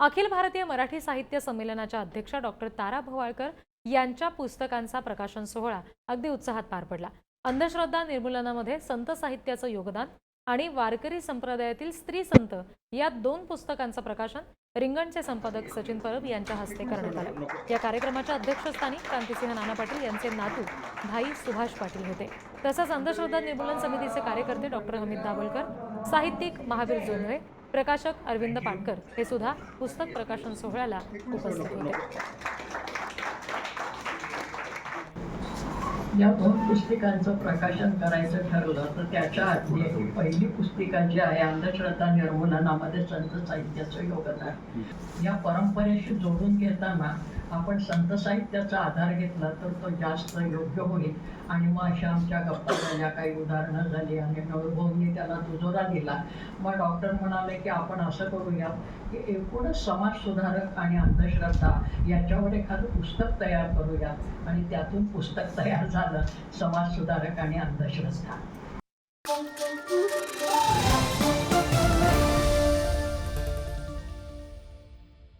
अखिल भारतीय मराठी साहित्य संमेलनाच्या अध्यक्षा डॉक्टर तारा भवाळकर यांच्या पुस्तकांचा प्रकाशन सोहळा अगदी उत्साहात पार पडला. अंधश्रद्धा निर्मूलनामध्ये संत साहित्याचं योगदान आणि वारकरी संप्रदायातील स्त्री संत या दोन पुस्तकांचं प्रकाशन रिंगणचे संपादक सचिन परब यांच्या हस्ते करण्यात आलं. या कार्यक्रमाच्या अध्यक्षस्थानी क्रांतिसिंह नाना पाटील यांचे नातू भाई सुभाष पाटील होते. तसंच अंधश्रद्धा निर्मूलन समितीचे कार्यकर्ते डॉक्टर हमीद दाभोलकर साहित्यिक महावीर जोंधळे प्रकाशक अरविंद पाटकर हे सुद्धा पुस्तक प्रकाशन सोहळ्याला उपस्थित होते. या दोन पुस्तिकांचं प्रकाशन करायचं ठरवलं तर त्याच्या आधी पहिली पुस्तिका जी आहे अंधश्रद्धा निर्मूलनामध्ये संत साहित्याचं योगदान. या परंपरेशी जोडून घेताना आपण संत साहित्याचा आधार घेतला तर तो जास्त योग्य होईल. आणि मग अशा आमच्या गप्पा झाल्या काही उदाहरणं झाली आणि नवभाऊंनी त्याला दुजोरा दिला. मग डॉक्टर म्हणाले की आपण असं करूया की एकूणच समाज सुधारक आणि अंधश्रद्धा याच्यावर एखादं पुस्तक तयार करूया आणि त्यातून पुस्तक तयार झालं समाज सुधारक आणि अंधश्रद्धा.